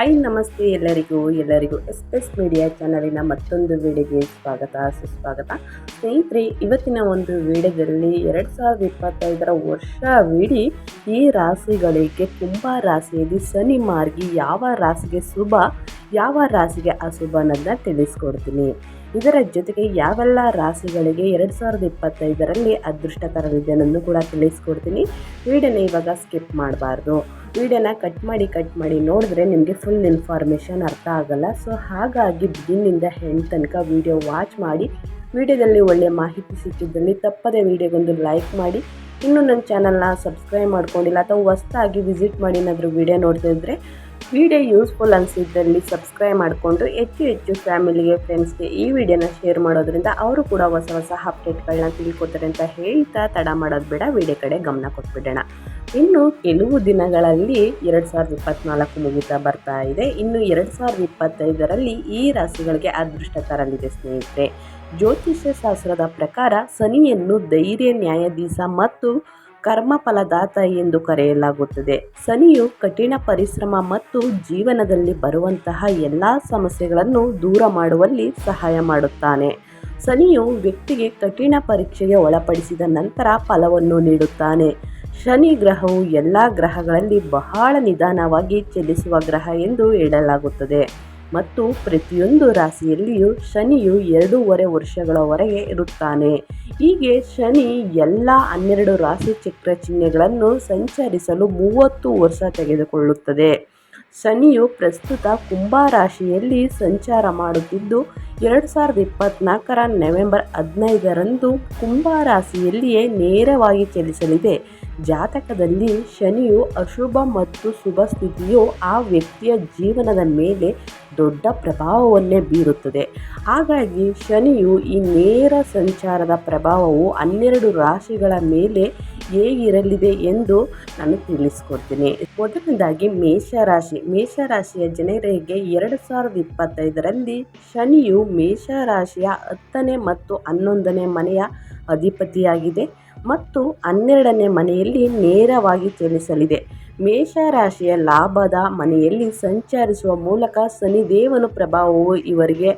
Hi ನಮಸ್ತೆ ಎಲ್ಲರಿಗೂ ಎಲ್ಲರಿಗೂ ಎಸ್ ಎಸ್ ಮೀಡಿಯಾ ಚಾನಲಿನ ಮತ್ತೊಂದು ವಿಡಿಯೋಗೆ ಸ್ವಾಗತ, ಸುಸ್ವಾಗತ. ಸ್ನೇಹಿತರೆ, ಇವತ್ತಿನ ಒಂದು ವಿಡಿಯೋದಲ್ಲಿ ಎರಡು ಸಾವಿರದ ಇಪ್ಪತ್ತೈದರ ವರ್ಷವಿಡೀ ಈ ರಾಶಿಗಳಿಗೆ ತುಂಬ ರಾಶಿಯಲ್ಲಿ ಶನಿ ಮಾರ್ಗಿ ಯಾವ ರಾಶಿಗೆ ಶುಭ, ಯಾವ ರಾಶಿಗೆ ಅಶುಭ ಅನ್ನೋದನ್ನ ತಿಳಿಸ್ಕೊಡ್ತೀನಿ. ಇದರ ಜೊತೆಗೆ ಯಾವೆಲ್ಲ ರಾಶಿಗಳಿಗೆ ಎರಡು ಸಾವಿರದ ಇಪ್ಪತ್ತೈದರಲ್ಲಿ ಅದೃಷ್ಟ ತರಲಿದೆ ಅನ್ನೋದು ಕೂಡ ತಿಳಿಸ್ಕೊಡ್ತೀನಿ. ವಿಡಿಯೋನ ಇವಾಗ ಸ್ಕಿಪ್ ಮಾಡಬಾರ್ದು. ವಿಡಿಯೋನ ಕಟ್ ಮಾಡಿ ಕಟ್ ಮಾಡಿ ನೋಡಿದ್ರೆ ನಿಮಗೆ ಫುಲ್ ಇನ್ಫಾರ್ಮೇಷನ್ ಅರ್ಥ ಆಗಲ್ಲ. ಸೊ ಹಾಗಾಗಿ ಬಿಗಿನಿಂದ ಹೆಣ್ಣು ತನಕ ವಿಡಿಯೋ ವಾಚ್ ಮಾಡಿ. ವಿಡಿಯೋದಲ್ಲಿ ಒಳ್ಳೆಯ ಮಾಹಿತಿ ಸಿಕ್ಕಿದ್ದಲ್ಲಿ ತಪ್ಪದೆ ವಿಡಿಯೋಗೊಂದು ಲೈಕ್ ಮಾಡಿ. ಇನ್ನೂ ನನ್ನ ಚಾನಲ್ನ ಸಬ್ಸ್ಕ್ರೈಬ್ ಮಾಡ್ಕೊಂಡಿಲ್ಲ ಅಥವಾ ಹೊಸ್ತಾಗಿ ವಿಸಿಟ್ ಮಾಡಿ ಏನಾದರೂ ವಿಡಿಯೋ ನೋಡ್ತಾ ಇದ್ದರೆ ವಿಡಿಯೋ ಯೂಸ್ಫುಲ್ ಅನಿಸಿದ್ದಲ್ಲಿ ಸಬ್ಸ್ಕ್ರೈಬ್ ಮಾಡಿಕೊಂಡು ಹೆಚ್ಚು ಹೆಚ್ಚು ಫ್ಯಾಮಿಲಿಗೆ ಫ್ರೆಂಡ್ಸ್ಗೆ ಈ ವಿಡಿಯೋನ ಶೇರ್ ಮಾಡೋದ್ರಿಂದ ಅವರು ಕೂಡ ಹೊಸ ಹೊಸ ಅಪ್ಡೇಟ್ಗಳನ್ನ ತಿಳ್ಕೊತಾರೆ ಅಂತ ಹೇಳ್ತಾ ತಡ ಮಾಡೋದು ಬೇಡ, ವಿಡಿಯೋ ಕಡೆ ಗಮನ ಕೊಟ್ಬಿಡೋಣ. ಇನ್ನು ಕೆಲವು ದಿನಗಳಲ್ಲಿ ಎರಡು ಸಾವಿರದ ಇಪ್ಪತ್ತ್ನಾಲ್ಕು ಮುಗಿತಾ ಬರ್ತಾ ಇದೆ. ಇನ್ನು ಎರಡು ಸಾವಿರದ ಇಪ್ಪತ್ತೈದರಲ್ಲಿ ಈ ರಾಶಿಗಳಿಗೆ ಅದೃಷ್ಟ ತರಲಿದೆ ಸ್ನೇಹಿತರೆ. ಜ್ಯೋತಿಷ್ಯ ಶಾಸ್ತ್ರದ ಪ್ರಕಾರ ಶನಿಯನ್ನು ಧೈರ್ಯ ನ್ಯಾಯಾಧೀಶ ಮತ್ತು ಕರ್ಮ ಫಲದಾತ ಎಂದು ಕರೆಯಲಾಗುತ್ತದೆ. ಶನಿಯು ಕಠಿಣ ಪರಿಶ್ರಮ ಮತ್ತು ಜೀವನದಲ್ಲಿ ಬರುವಂತಹ ಎಲ್ಲ ಸಮಸ್ಯೆಗಳನ್ನು ದೂರ ಮಾಡುವಲ್ಲಿ ಸಹಾಯ ಮಾಡುತ್ತಾನೆ. ಶನಿಯು ವ್ಯಕ್ತಿಗೆ ಕಠಿಣ ಪರೀಕ್ಷೆಗೆ ಒಳಪಡಿಸಿದ ನಂತರ ಫಲವನ್ನು ನೀಡುತ್ತಾನೆ. ಶನಿ ಗ್ರಹವು ಎಲ್ಲ ಗ್ರಹಗಳಲ್ಲಿ ಬಹಳ ನಿಧಾನವಾಗಿ ಚಲಿಸುವ ಗ್ರಹ ಎಂದು ಹೇಳಲಾಗುತ್ತದೆ. ಮತ್ತು ಪ್ರತಿಯೊಂದು ರಾಶಿಯಲ್ಲಿಯೂ ಶನಿಯು ಎರಡೂವರೆ ವರ್ಷಗಳವರೆಗೆ ಇರುತ್ತಾನೆ. ಹೀಗೆ ಶನಿ ಎಲ್ಲ ಹನ್ನೆರಡು ರಾಶಿ ಚಕ್ರ ಚಿಹ್ನೆಗಳನ್ನು ಸಂಚರಿಸಲು ಮೂವತ್ತು ವರ್ಷ ತೆಗೆದುಕೊಳ್ಳುತ್ತದೆ. ಶನಿಯು ಪ್ರಸ್ತುತ ಕುಂಭ ರಾಶಿಯಲ್ಲಿ ಸಂಚಾರ ಮಾಡುತ್ತಿದ್ದು, ಎರಡು ಸಾವಿರದ ಇಪ್ಪತ್ತ್ನಾಲ್ಕರ ನವೆಂಬರ್ ಹದಿನೈದರಂದು ಕುಂಭ ರಾಶಿಯಲ್ಲಿಯೇ ನೇರವಾಗಿ ಚಲಿಸಲಿದೆ. ಜಾತಕದಲ್ಲಿ ಶನಿಯು ಅಶುಭ ಮತ್ತು ಶುಭ ಸ್ಥಿತಿಯು ಆ ವ್ಯಕ್ತಿಯ ಜೀವನದ ಮೇಲೆ ದೊಡ್ಡ ಪ್ರಭಾವವನ್ನೇ ಬೀರುತ್ತದೆ. ಹಾಗಾಗಿ ಶನಿಯು ಈ ನೇರ ಸಂಚಾರದ ಪ್ರಭಾವವು ಹನ್ನೆರಡು ರಾಶಿಗಳ ಮೇಲೆ ಹೇಗಿರಲಿದೆ ಎಂದು ನಾನು ತಿಳಿಸ್ಕೊಡ್ತೀನಿ. ಮೊದಲನೇದಾಗಿ ಮೇಷರಾಶಿ. ಮೇಷರಾಶಿಯ ಜನರಿಗೆ ಎರಡು ಸಾವಿರದ ಇಪ್ಪತ್ತೈದರಲ್ಲಿ ಶನಿಯು ಮೇಷರಾಶಿಯ ಹತ್ತನೇ ಮತ್ತು ಹನ್ನೊಂದನೇ ಮನೆಯ ಅಧಿಪತಿಯಾಗಿದೆ. ಮತ್ತು ಹನ್ನೆರಡನೇ ಮನೆಯಲ್ಲಿ ನೇರವಾಗಿ ಚಲಿಸಲಿದೆ ಮೇಷರಾಶಿಯ ಲಾಭದ ಮನೆಯಲ್ಲಿ ಸಂಚರಿಸುವ ಮೂಲಕ ಶನಿದೇವನ ಪ್ರಭಾವವು ಇವರಿಗೆ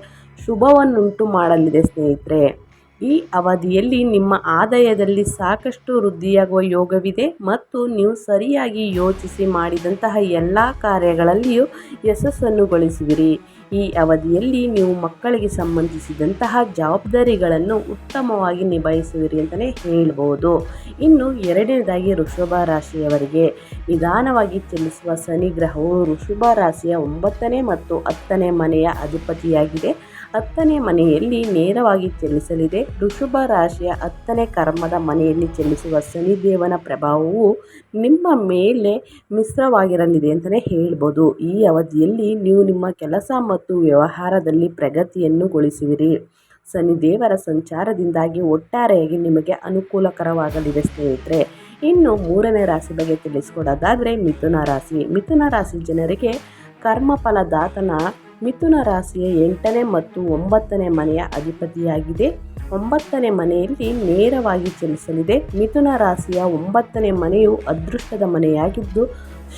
ಶುಭವನ್ನುಂಟು ಮಾಡಲಿದೆ ಸ್ನೇಹಿತರೆ. ಈ ಅವಧಿಯಲ್ಲಿ ನಿಮ್ಮ ಆದಾಯದಲ್ಲಿ ಸಾಕಷ್ಟು ವೃದ್ಧಿಯಾಗುವ ಯೋಗವಿದೆ ಮತ್ತು ನೀವು ಸರಿಯಾಗಿ ಯೋಚಿಸಿ ಮಾಡಿದಂತಹ ಎಲ್ಲ ಕಾರ್ಯಗಳಲ್ಲಿಯೂ ಯಶಸ್ಸನ್ನು ಗಳಿಸುವಿರಿ. ಈ ಅವಧಿಯಲ್ಲಿ ನೀವು ಮಕ್ಕಳಿಗೆ ಸಂಬಂಧಿಸಿದಂತಹ ಜವಾಬ್ದಾರಿಗಳನ್ನು ಉತ್ತಮವಾಗಿ ನಿಭಾಯಿಸುವಿರಿ ಅಂತಲೇ ಹೇಳ್ಬೋದು. ಇನ್ನು ಎರಡನೇದಾಗಿ ವೃಷಭ ರಾಶಿಯವರಿಗೆ ನಿಧಾನವಾಗಿ ಚಲಿಸುವ ಶನಿಗ್ರಹವು ವೃಷಭ ರಾಶಿಯ ಒಂಬತ್ತನೇ ಮತ್ತು ಹತ್ತನೇ ಮನೆಯ ಅಧಿಪತಿಯಾಗಿದೆ. ಹತ್ತನೇ ಮನೆಯಲ್ಲಿ ನೇರವಾಗಿ ಚಲಿಸಲಿದೆ ಋಷಭ ರಾಶಿಯ ಹತ್ತನೇ ಕರ್ಮದ ಮನೆಯಲ್ಲಿ ಚಲಿಸುವ ಶನಿದೇವನ ಪ್ರಭಾವವು ನಿಮ್ಮ ಮೇಲೆ ಮಿಶ್ರವಾಗಿರಲಿದೆ ಅಂತಲೇ ಹೇಳ್ಬೋದು. ಈ ಅವಧಿಯಲ್ಲಿ ನೀವು ನಿಮ್ಮ ಕೆಲಸ ಮತ್ತು ವ್ಯವಹಾರದಲ್ಲಿ ಪ್ರಗತಿಯನ್ನು ಗೊಳಿಸುವಿರಿ. ಶನಿದೇವರ ಸಂಚಾರದಿಂದಾಗಿ ಒಟ್ಟಾರೆಯಾಗಿ ನಿಮಗೆ ಅನುಕೂಲಕರವಾಗಲಿದೆ ಸ್ನೇಹಿತರೆ. ಇನ್ನು ಮೂರನೇ ರಾಶಿ ಬಗ್ಗೆ ತಿಳಿಸ್ಕೊಡೋದಾದರೆ ಮಿಥುನ ರಾಶಿ. ಮಿಥುನ ರಾಶಿ ಜನರಿಗೆ ಕರ್ಮಫಲದಾತನ ಮಿಥುನ ರಾಶಿಯ ಎಂಟನೇ ಮತ್ತು ಒಂಬತ್ತನೇ ಮನೆಯ ಅಧಿಪತಿಯಾಗಿದೆ. ಒಂಬತ್ತನೇ ಮನೆಯಲ್ಲಿ ನೇರವಾಗಿ ಚಲಿಸಲಿದೆ. ಮಿಥುನ ರಾಶಿಯ ಒಂಬತ್ತನೇ ಮನೆಯು ಅದೃಷ್ಟದ ಮನೆಯಾಗಿದ್ದು,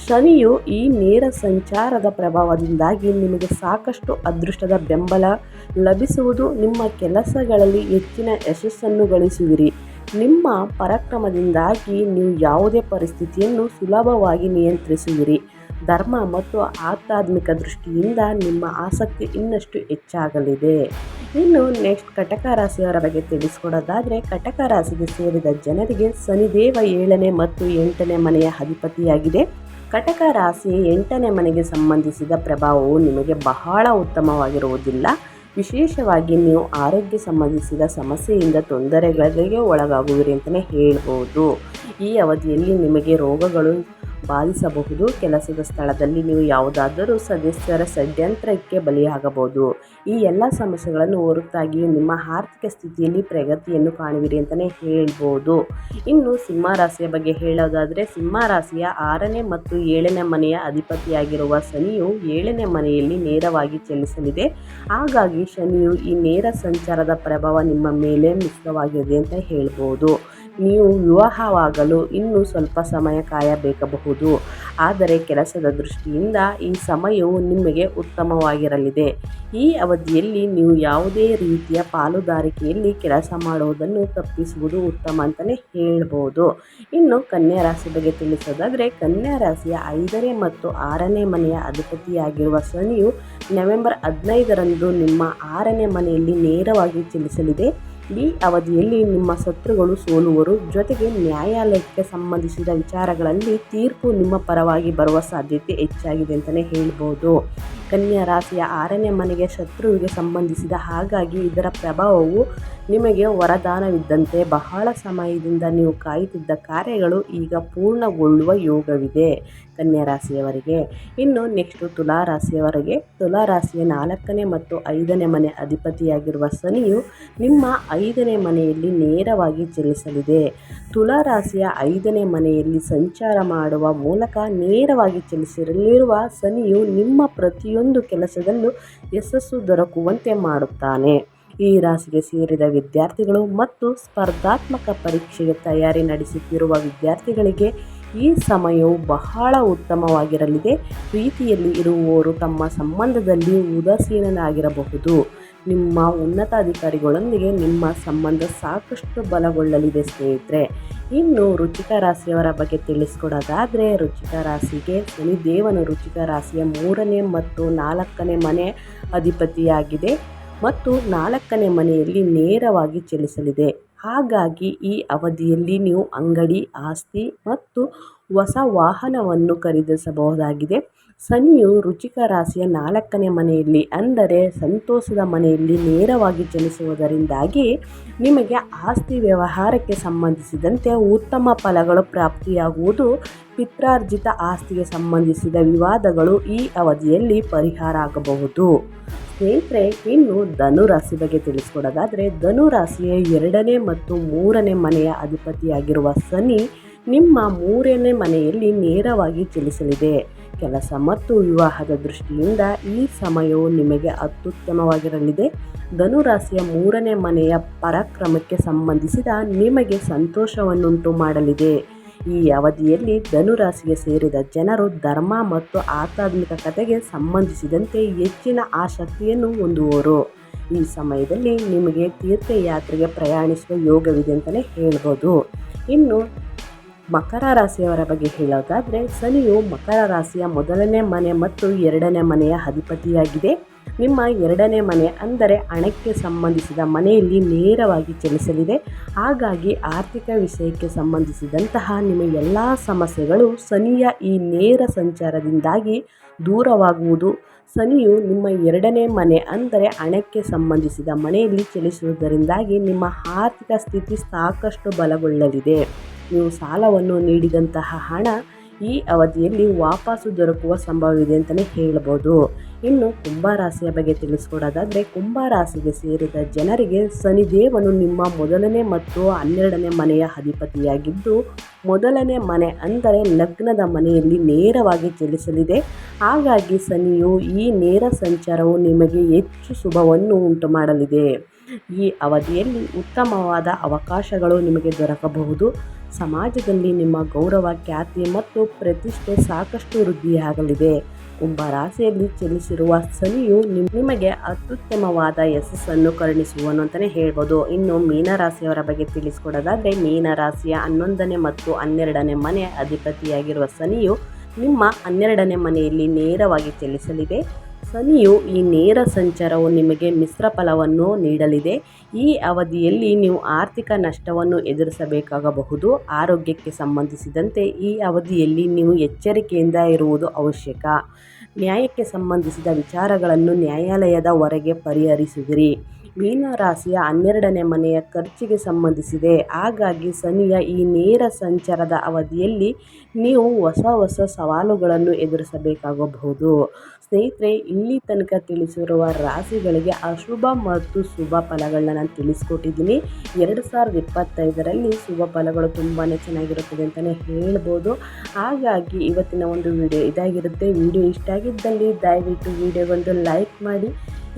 ಶನಿಯು ಈ ನೇರ ಸಂಚಾರದ ಪ್ರಭಾವದಿಂದಾಗಿ ನಿಮಗೆ ಸಾಕಷ್ಟು ಅದೃಷ್ಟದ ಬೆಂಬಲ ಲಭಿಸುವುದು. ನಿಮ್ಮ ಕೆಲಸಗಳಲ್ಲಿ ಹೆಚ್ಚಿನ ಯಶಸ್ಸನ್ನು ಗಳಿಸುವಿರಿ. ನಿಮ್ಮ ಪರಾಕ್ರಮದಿಂದಾಗಿ ನೀವು ಯಾವುದೇ ಪರಿಸ್ಥಿತಿಯನ್ನು ಸುಲಭವಾಗಿ ನಿಯಂತ್ರಿಸುವಿರಿ. ಧರ್ಮ ಮತ್ತು ಆಧ್ಯಾತ್ಮಿಕ ದೃಷ್ಟಿಯಿಂದ ನಿಮ್ಮ ಆಸಕ್ತಿ ಇನ್ನಷ್ಟು ಹೆಚ್ಚಾಗಲಿದೆ. ಇನ್ನು ನೆಕ್ಸ್ಟ್ ಕಟಕ ರಾಶಿಯವರ ಬಗ್ಗೆ ತಿಳಿಸ್ಕೊಡೋದಾದರೆ, ಕಟಕ ರಾಶಿಗೆ ಸೇರಿದ ಜನರಿಗೆ ಶನಿದೇವ ಏಳನೇ ಮತ್ತು ಎಂಟನೇ ಮನೆಯ ಅಧಿಪತಿಯಾಗಿದೆ. ಕಟಕ ರಾಶಿ ಎಂಟನೇ ಮನೆಗೆ ಸಂಬಂಧಿಸಿದ ಪ್ರಭಾವವು ನಿಮಗೆ ಬಹಳ ಉತ್ತಮವಾಗಿರುವುದಿಲ್ಲ. ವಿಶೇಷವಾಗಿ ನೀವು ಆರೋಗ್ಯ ಸಂಬಂಧಿಸಿದ ಸಮಸ್ಯೆಯಿಂದ ತೊಂದರೆಗಳಿಗೆ ಒಳಗಾಗುವಿರಿ ಅಂತಲೇ ಹೇಳ್ಬೋದು. ಈ ಅವಧಿಯಲ್ಲಿ ನಿಮಗೆ ರೋಗಗಳು ಬಾಧಿಸಬಹುದು ಕೆಲಸದ ಸ್ಥಳದಲ್ಲಿ ನೀವು ಯಾವುದಾದರೂ ಸದಸ್ಯರ ಷಡ್ಯಂತ್ರಕ್ಕೆ ಬಲಿಯಾಗಬಹುದು. ಈ ಎಲ್ಲ ಸಮಸ್ಯೆಗಳನ್ನು ಹೊರತಾಗಿಯೂ ನಿಮ್ಮ ಆರ್ಥಿಕ ಸ್ಥಿತಿಯಲ್ಲಿ ಪ್ರಗತಿಯನ್ನು ಕಾಣುವಿರಿ ಅಂತಲೇ ಹೇಳ್ಬೋದು. ಇನ್ನು ಸಿಂಹ ರಾಶಿಯ ಬಗ್ಗೆ ಹೇಳೋದಾದರೆ, ಸಿಂಹ ರಾಶಿಯ ಆರನೇ ಮತ್ತು ಏಳನೇ ಮನೆಯ ಅಧಿಪತಿಯಾಗಿರುವ ಶನಿಯು ಏಳನೇ ಮನೆಯಲ್ಲಿ ನೇರವಾಗಿ ಚಲಿಸಲಿದೆ. ಹಾಗಾಗಿ ಶನಿಯು ಈ ನೇರ ಸಂಚಾರದ ಪ್ರಭಾವ ನಿಮ್ಮ ಮೇಲೆ ಮಿಶ್ರವಾಗಿದೆ ಅಂತ ಹೇಳ್ಬೋದು. ನೀವು ವಿವಾಹವಾಗಲು ಇನ್ನೂ ಸ್ವಲ್ಪ ಸಮಯ ಕಾಯಬೇಕಬಹುದು. ಆದರೆ ಕೆಲಸದ ದೃಷ್ಟಿಯಿಂದ ಈ ಸಮಯವು ನಿಮಗೆ ಉತ್ತಮವಾಗಿರಲಿದೆ. ಈ ಅವಧಿಯಲ್ಲಿ ನೀವು ಯಾವುದೇ ರೀತಿಯ ಪಾಲುದಾರಿಕೆಯಲ್ಲಿ ಕೆಲಸ ಮಾಡುವುದನ್ನು ತಪ್ಪಿಸುವುದು ಉತ್ತಮ ಅಂತಲೇ ಹೇಳ್ಬೋದು. ಇನ್ನು ಕನ್ಯಾ ರಾಶಿ ಬಗ್ಗೆ ತಿಳಿಸೋದಾದರೆ, ಕನ್ಯಾ ರಾಶಿಯ ಐದನೇ ಮತ್ತು ಆರನೇ ಮನೆಯ ಅಧಿಪತಿಯಾಗಿರುವ ಶನಿಯು ನವೆಂಬರ್ ಹದಿನೈದರಂದು ನಿಮ್ಮ ಆರನೇ ಮನೆಯಲ್ಲಿ ನೇರವಾಗಿ ಚಲಿಸಲಿದೆ. ಈ ಅವಧಿಯಲ್ಲಿ ನಿಮ್ಮ ಶತ್ರುಗಳು ಸೋಲುವರು. ಜೊತೆಗೆ ನ್ಯಾಯಾಲಯಕ್ಕೆ ಸಂಬಂಧಿಸಿದ ವಿಚಾರಗಳಲ್ಲಿ ತೀರ್ಪು ನಿಮ್ಮ ಪರವಾಗಿ ಬರುವ ಸಾಧ್ಯತೆ ಹೆಚ್ಚಾಗಿದೆ ಅಂತಲೇ ಹೇಳ್ಬೋದು. ಕನ್ಯಾ ರಾಶಿಯ ಆರನೇ ಮನೆಗೆ ಶತ್ರುವಿಗೆ ಸಂಬಂಧಿಸಿದ ಹಾಗಾಗಿ ಇದರ ಪ್ರಭಾವವು ನಿಮಗೆ ವರದಾನವಿದ್ದಂತೆ ಬಹಳ ಸಮಯದಿಂದ ನೀವು ಕಾಯುತ್ತಿದ್ದ ಕಾರ್ಯಗಳು ಈಗ ಪೂರ್ಣಗೊಳ್ಳುವ ಯೋಗವಿದೆ ರಾಶಿಯವರಿಗೆ. ಇನ್ನು ನೆಕ್ಸ್ಟು ತುಲಾ ತುಲಾರಾಶಿಯ ತುಲಾ ರಾಶಿಯ ನಾಲ್ಕನೇ ಮತ್ತು ಐದನೇ ಮನೆ ಅಧಿಪತಿಯಾಗಿರುವ ಶನಿಯು ನಿಮ್ಮ ಐದನೇ ಮನೆಯಲ್ಲಿ ನೇರವಾಗಿ ಚಲಿಸಲಿದೆ. ತುಲಾರಾಶಿಯ ಐದನೇ ಮನೆಯಲ್ಲಿ ಸಂಚಾರ ಮಾಡುವ ಮೂಲಕ ನೇರವಾಗಿ ಚಲಿಸಿರಲಿರುವ ಶನಿಯು ನಿಮ್ಮ ಪ್ರತಿಯೊಂದು ಕೆಲಸದಲ್ಲೂ ಯಶಸ್ಸು ದೊರಕುವಂತೆ ಮಾಡುತ್ತಾನೆ. ಈ ರಾಶಿಗೆ ಸೇರಿದ ವಿದ್ಯಾರ್ಥಿಗಳು ಮತ್ತು ಸ್ಪರ್ಧಾತ್ಮಕ ಪರೀಕ್ಷೆಗೆ ತಯಾರಿ ನಡೆಸುತ್ತಿರುವ ವಿದ್ಯಾರ್ಥಿಗಳಿಗೆ ಈ ಸಮಯವು ಬಹಳ ಉತ್ತಮವಾಗಿರಲಿದೆ. ಪ್ರೀತಿಯಲ್ಲಿ ಇರುವವರು ತಮ್ಮ ಸಂಬಂಧದಲ್ಲಿ ಉದಾಸೀನನಾಗಿರಬಹುದು ನಿಮ್ಮ ಉನ್ನತಾಧಿಕಾರಿಗಳೊಂದಿಗೆ ನಿಮ್ಮ ಸಂಬಂಧ ಸಾಕಷ್ಟು ಬಲಗೊಳ್ಳಲಿದೆ ಸ್ನೇಹಿತರೆ. ಇನ್ನು ರುಚಿಕ ರಾಶಿಯವರ ಬಗ್ಗೆ ತಿಳಿಸ್ಕೊಡೋದಾದರೆ ರುಚಿಕ ರಾಶಿಗೆ ಶನಿದೇವನು ರುಚಿಕ ರಾಶಿಯ ಮೂರನೇ ಮತ್ತು ನಾಲ್ಕನೇ ಮನೆ ಅಧಿಪತಿಯಾಗಿದೆ. ಮತ್ತು ನಾಲ್ಕನೇ ಮನೆಯಲ್ಲಿ ನೇರವಾಗಿ ಚಲಿಸಲಿದೆ. ಹಾಗಾಗಿ ಈ ಅವಧಿಯಲ್ಲಿ ನೀವು ಅಂಗಡಿ, ಆಸ್ತಿ ಮತ್ತು ಹೊಸ ವಾಹನವನ್ನು ಖರೀದಿಸಬಹುದಾಗಿದೆ. ಶನಿಯು ರುಚಿಕ ರಾಶಿಯ ನಾಲ್ಕನೇ ಮನೆಯಲ್ಲಿ, ಅಂದರೆ ಸಂತೋಷದ ಮನೆಯಲ್ಲಿ ನೇರವಾಗಿ ಚಲಿಸುವುದರಿಂದಾಗಿ ನಿಮಗೆ ಆಸ್ತಿ ವ್ಯವಹಾರಕ್ಕೆ ಸಂಬಂಧಿಸಿದಂತೆ ಉತ್ತಮ ಫಲಗಳು ಪ್ರಾಪ್ತಿಯಾಗುವುದು. ಪಿತ್ರಾರ್ಜಿತ ಆಸ್ತಿಗೆ ಸಂಬಂಧಿಸಿದ ವಿವಾದಗಳು ಈ ಅವಧಿಯಲ್ಲಿ ಪರಿಹಾರ ಆಗಬಹುದು. ಸ್ನೇಹಿತರೆ, ಇನ್ನು ಧನುರಾಶಿ ಬಗ್ಗೆ ತಿಳಿಸ್ಕೊಡೋದಾದರೆ, ಧನುರಾಶಿಯ ಎರಡನೇ ಮತ್ತು ಮೂರನೇ ಮನೆಯ ಅಧಿಪತಿಯಾಗಿರುವ ಸನಿ ನಿಮ್ಮ ಮೂರನೇ ಮನೆಯಲ್ಲಿ ನೇರವಾಗಿ ಚಲಿಸಲಿದೆ. ಕೆಲಸ ಮತ್ತು ವಿವಾಹದ ದೃಷ್ಟಿಯಿಂದ ಈ ಸಮಯವು ನಿಮಗೆ ಅತ್ಯುತ್ತಮವಾಗಿರಲಿದೆ. ಧನುರಾಶಿಯ ಮೂರನೇ ಮನೆಯ ಪರಾಕ್ರಮಕ್ಕೆ ಸಂಬಂಧಿಸಿದ ನಿಮಗೆ ಸಂತೋಷವನ್ನುಂಟು ಮಾಡಲಿದೆ. ಈ ಅವಧಿಯಲ್ಲಿ ಧನುರಾಶಿಗೆ ಸೇರಿದ ಜನರು ಧರ್ಮ ಮತ್ತು ಆಧ್ಯಾತ್ಮಿಕ ಕಥೆಗೆ ಸಂಬಂಧಿಸಿದಂತೆ ಹೆಚ್ಚಿನ ಆಸಕ್ತಿಯನ್ನು ಹೊಂದುವರು. ಈ ಸಮಯದಲ್ಲಿ ನಿಮಗೆ ತೀರ್ಥಯಾತ್ರೆಗೆ ಪ್ರಯಾಣಿಸುವ ಯೋಗವಿದೆ ಅಂತಲೇ ಹೇಳ್ಬೋದು. ಇನ್ನು ಮಕರ ರಾಶಿಯವರ ಬಗ್ಗೆ ಹೇಳೋದಾದರೆ, ಶನಿಯು ಮಕರ ರಾಶಿಯ ಮೊದಲನೇ ಮನೆ ಮತ್ತು ಎರಡನೇ ಮನೆಯ ಅಧಿಪತಿಯಾಗಿದೆ. ನಿಮ್ಮ ಎರಡನೇ ಮನೆ ಅಂದರೆ ಹಣಕ್ಕೆ ಸಂಬಂಧಿಸಿದ ಮನೆಯಲ್ಲಿ ನೇರವಾಗಿ ಚಲಿಸಲಿದೆ. ಹಾಗಾಗಿ ಆರ್ಥಿಕ ವಿಷಯಕ್ಕೆ ಸಂಬಂಧಿಸಿದಂತಹ ನಿಮ್ಮ ಎಲ್ಲ ಸಮಸ್ಯೆಗಳು ಶನಿಯ ಈ ನೇರ ಸಂಚಾರದಿಂದಾಗಿ ದೂರವಾಗುವುದು. ಶನಿಯು ನಿಮ್ಮ ಎರಡನೇ ಮನೆ ಅಂದರೆ ಹಣಕ್ಕೆ ಸಂಬಂಧಿಸಿದ ಮನೆಯಲ್ಲಿ ಚಲಿಸುವುದರಿಂದಾಗಿ ನಿಮ್ಮ ಆರ್ಥಿಕ ಸ್ಥಿತಿ ಸಾಕಷ್ಟು ಬಲಗೊಳ್ಳಲಿದೆ. ನೀವು ಸಾಲವನ್ನು ನೀಡಿದಂತಹ ಹಣ ಈ ಅವಧಿಯಲ್ಲಿ ವಾಪಸ್ಸು ದೊರಕುವ ಸಂಭವವಿದೆ ಅಂತಲೇ ಹೇಳ್ಬೋದು. ಇನ್ನು ಕುಂಭರಾಶಿಯ ಬಗ್ಗೆ ತಿಳಿಸ್ಕೊಡೋದಾದರೆ ಕುಂಭರಾಶಿಗೆ ಸೇರಿದ ಜನರಿಗೆ ಶನಿದೇವನು ನಿಮ್ಮ ಮೊದಲನೇ ಮತ್ತು ಹನ್ನೆರಡನೇ ಮನೆಯ ಅಧಿಪತಿಯಾಗಿದ್ದು, ಮೊದಲನೇ ಮನೆ ಅಂದರೆ ಲಗ್ನದ ಮನೆಯಲ್ಲಿ ನೇರವಾಗಿ ಚಲಿಸಲಿದೆ. ಹಾಗಾಗಿ ಶನಿಯು ಈ ನೇರ ಸಂಚಾರವು ನಿಮಗೆ ಹೆಚ್ಚು ಶುಭವನ್ನು ಉಂಟು ಮಾಡಲಿದೆ ಈ ಅವಧಿಯಲ್ಲಿ ಉತ್ತಮವಾದ ಅವಕಾಶಗಳು ನಿಮಗೆ ದೊರಕಬಹುದು. ಸಮಾಜದಲ್ಲಿ ನಿಮ್ಮ ಗೌರವ, ಖ್ಯಾತಿ ಮತ್ತು ಪ್ರತಿಷ್ಠೆ ಸಾಕಷ್ಟು ವೃದ್ಧಿಯಾಗಲಿದೆ. ಕುಂಭ ರಾಶಿಯಲ್ಲಿ ಚಲಿಸಿರುವ ಶನಿಯು ನಿಮಗೆ ಅತ್ಯುತ್ತಮವಾದ ಯಶಸ್ಸನ್ನು ಕರುಣಿಸುವನು ಅಂತಲೇ ಹೇಳ್ಬೋದು. ಇನ್ನು ಮೀನರಾಶಿಯವರ ಬಗ್ಗೆ ತಿಳಿಸ್ಕೊಡೋದಾದರೆ, ಮೀನರಾಶಿಯ ಹನ್ನೊಂದನೇ ಮತ್ತು ಹನ್ನೆರಡನೇ ಮನೆ ಅಧಿಪತಿಯಾಗಿರುವ ಶನಿಯು ನಿಮ್ಮ ಹನ್ನೆರಡನೇ ಮನೆಯಲ್ಲಿ ನೇರವಾಗಿ ಚಲಿಸಲಿದೆ. ಶನಿಯು ಈ ನೇರ ಸಂಚಾರವು ನಿಮಗೆ ಮಿಶ್ರ ಫಲವನ್ನು ನೀಡಲಿದೆ. ಈ ಅವಧಿಯಲ್ಲಿ ನೀವು ಆರ್ಥಿಕ ನಷ್ಟವನ್ನು ಎದುರಿಸಬೇಕಾಗಬಹುದು. ಆರೋಗ್ಯಕ್ಕೆ ಸಂಬಂಧಿಸಿದಂತೆ ಈ ಅವಧಿಯಲ್ಲಿ ನೀವು ಎಚ್ಚರಿಕೆಯಿಂದ ಇರುವುದು ಅವಶ್ಯಕ. ನ್ಯಾಯಕ್ಕೆ ಸಂಬಂಧಿಸಿದ ವಿಚಾರಗಳನ್ನು ನ್ಯಾಯಾಲಯದ ಹೊರಗೆ ಪರಿಹರಿಸುವಿರಿ ಮೀನರಾಶಿಯ ಹನ್ನೆರಡನೇ ಮನೆಯ ಖರ್ಚಿಗೆ ಸಂಬಂಧಿಸಿದೆ. ಹಾಗಾಗಿ ಶನಿಯ ಈ ನೇರ ಸಂಚಾರದ ಅವಧಿಯಲ್ಲಿ ನೀವು ಹೊಸ ಹೊಸ ಸವಾಲುಗಳನ್ನು ಎದುರಿಸಬೇಕಾಗಬಹುದು. ಸ್ನೇಹಿತರೆ, ಇಲ್ಲಿ ತನಕ ತಿಳಿಸಿರುವ ರಾಶಿಗಳಿಗೆ ಅಶುಭ ಮತ್ತು ಶುಭ ಫಲಗಳನ್ನ ನಾನು ತಿಳಿಸ್ಕೊಟ್ಟಿದ್ದೀನಿ. ಎರಡು ಸಾವಿರದ ಇಪ್ಪತ್ತೈದರಲ್ಲಿ ಶುಭ ಫಲಗಳು ತುಂಬಾ ಚೆನ್ನಾಗಿರುತ್ತದೆ ಅಂತಲೇ ಹೇಳ್ಬೋದು. ಹಾಗಾಗಿ ಇವತ್ತಿನ ಒಂದು ವಿಡಿಯೋ ಇದಾಗಿರುತ್ತೆ. ವಿಡಿಯೋ ಇಷ್ಟ ಆಗಿದ್ದಲ್ಲಿ ದಯವಿಟ್ಟು ವಿಡಿಯೋಗೊಂದು ಲೈಕ್ ಮಾಡಿ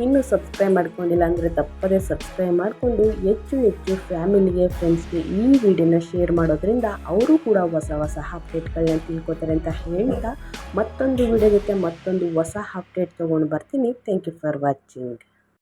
ಇನ್ನೂ ಸಬ್ಸ್ಕ್ರೈಬ್ ಮಾಡ್ಕೊಂಡಿಲ್ಲ ಅಂದರೆ ತಪ್ಪದೇ ಸಬ್ಸ್ಕ್ರೈಬ್ ಮಾಡಿಕೊಂಡು ಹೆಚ್ಚು ಹೆಚ್ಚು ಫ್ಯಾಮಿಲಿಗೆ ಫ್ರೆಂಡ್ಸ್ಗೆ ಈ ವಿಡಿಯೋನ ಶೇರ್ ಮಾಡೋದ್ರಿಂದ ಅವರು ಕೂಡ ಹೊಸ ಹೊಸ ಅಪ್ಡೇಟ್ಗಳನ್ನ ತಿಳ್ಕೊತಾರೆ ಅಂತ ಹೇಳ್ತಾ ಮತ್ತೊಂದು ವಿಡಿಯೋ ಜೊತೆ ಮತ್ತೊಂದು ಹೊಸ ಅಪ್ಡೇಟ್ ತೊಗೊಂಡು ಬರ್ತೀನಿ. Thank you for watching